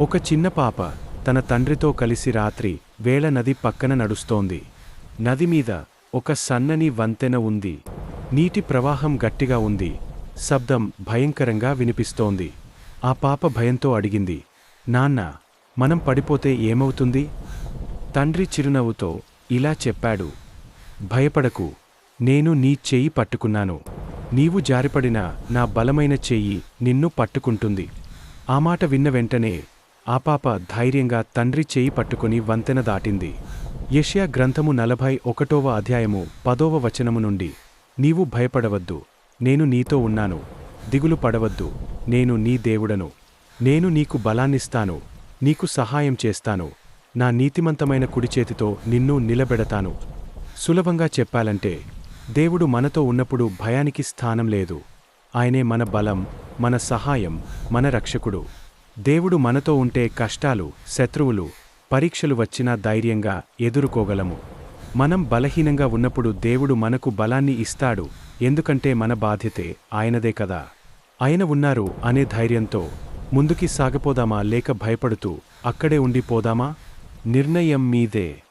ఒక చిన్న పాప తన తండ్రితో కలిసి రాత్రి వేళ నది పక్కన నడుస్తోంది. నది మీద ఒక సన్నని వంతెన ఉంది. నీటి ప్రవాహం గట్టిగా ఉంది. శబ్దం భయంకరంగా వినిపిస్తోంది. ఆ పాప భయంతో అడిగింది నాన్న మనం పడిపోతే ఏమవుతుంది? తండ్రి చిరునవ్వుతో ఇలా చెప్పాడు భయపడకు నేను నీ చెయ్యి పట్టుకున్నాను. నీవు జారిపడిన నా బలమైన చెయ్యి నిన్ను పట్టుకుంటుంది. ఆ మాట విన్న వెంటనే ఆ పాప ధైర్యంగా తండ్రి చేయి పట్టుకుని వంతెన దాటింది. యష్యా గ్రంథము నలభై ఒకటవ అధ్యాయము పదోవ వచనము నుండి నీవు భయపడవద్దు నేను నీతో ఉన్నాను. దిగులు పడవద్దు నేను నీ దేవుడను. నేను నీకు బలాన్నిస్తాను నీకు సహాయం చేస్తాను. నా నీతిమంతమైన కుడి చేతితో నిన్ను నిలబెడతాను. సులభంగా చెప్పాలంటే దేవుడు మనతో ఉన్నప్పుడు భయానికి స్థానం లేదు. ఆయనే మన బలం మన సహాయం మన రక్షకుడు. దేవుడు మనతో ఉంటే కష్టాలు శత్రువులు పరీక్షలు వచ్చినా ధైర్యంగా ఎదుర్కోగలము. మనం బలహీనంగా ఉన్నప్పుడు దేవుడు మనకు బలాన్ని ఇస్తాడు ఎందుకంటే మన బాధ్యతే ఆయనదే కదా. ఆయన ఉన్నారు అనే ధైర్యంతో ముందుకి సాగపోదామా లేక భయపడుతూ అక్కడే ఉండిపోదామా? నిర్ణయం మీదే.